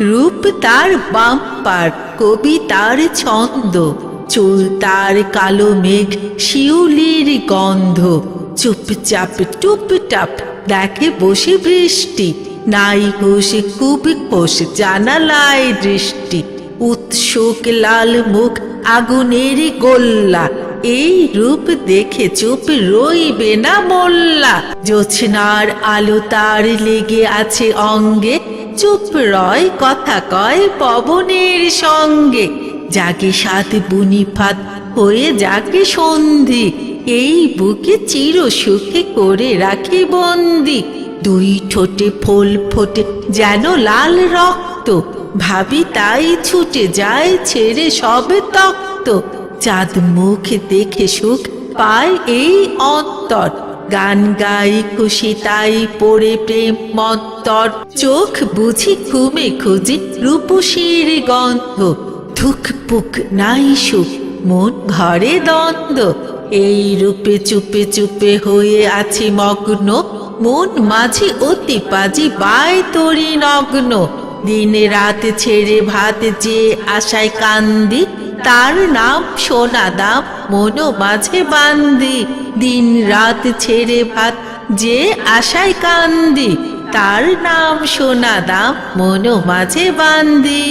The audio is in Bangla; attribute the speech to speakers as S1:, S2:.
S1: রূপ তার বাম্পার কবি তার ছন্দ। চুল তার কালো মেঘ, শিউলির গন্ধ। চুপচাপ, টুপটাপ, দেখে বসে বৃষ্টি। নাই হুশ, খুব কোষ জানালায় দৃষ্টি। উৎসুক লাল মুখ, আগুনের গোল্লা। এই রূপ দেখে চুপ রইবে না মোল্লা। জোছনার আলো তার লেগে আছে অঙ্গে চুপ রয় কথা কয় পবনের সঙ্গে। যাকে সাত বুনিফাত হয়ে যাকে সন্ধি, এই বুকে চির সুখে করে রাখি বন্দি। দুই ঠোঁটে ফুল ফোটে যেন লাল রক্ত, ভাবি তাই ছুটে যায় ছেড়ে সব তক্ত। চাঁদ মুখ দেখে সুখ পায় এই অন্তর। গান গাই, খুশি তাই পড়ে প্রেম মন্তর চোখ বুঝি ঘুমে খুঁজি রূপসীর গন্ধ। ধুক পুক নাই সুখ, মন ঘরে দ্বন্দ্ব। এই রূপে চুপে চুপে হয়ে আছি মগ্ন। মন মাঝে অতি পাজি বাই তরি নগ্ন। দিনে রাত ছেড়ে ভাত যে আশায় কান্দি, তার নাম সোনা দাম মনো মাঝে বান্দি। দিন রাত ছেড়ে ভাত যে আশায় কান্দি, তার নাম সোনা দাম মনো মাঝে বান্দি।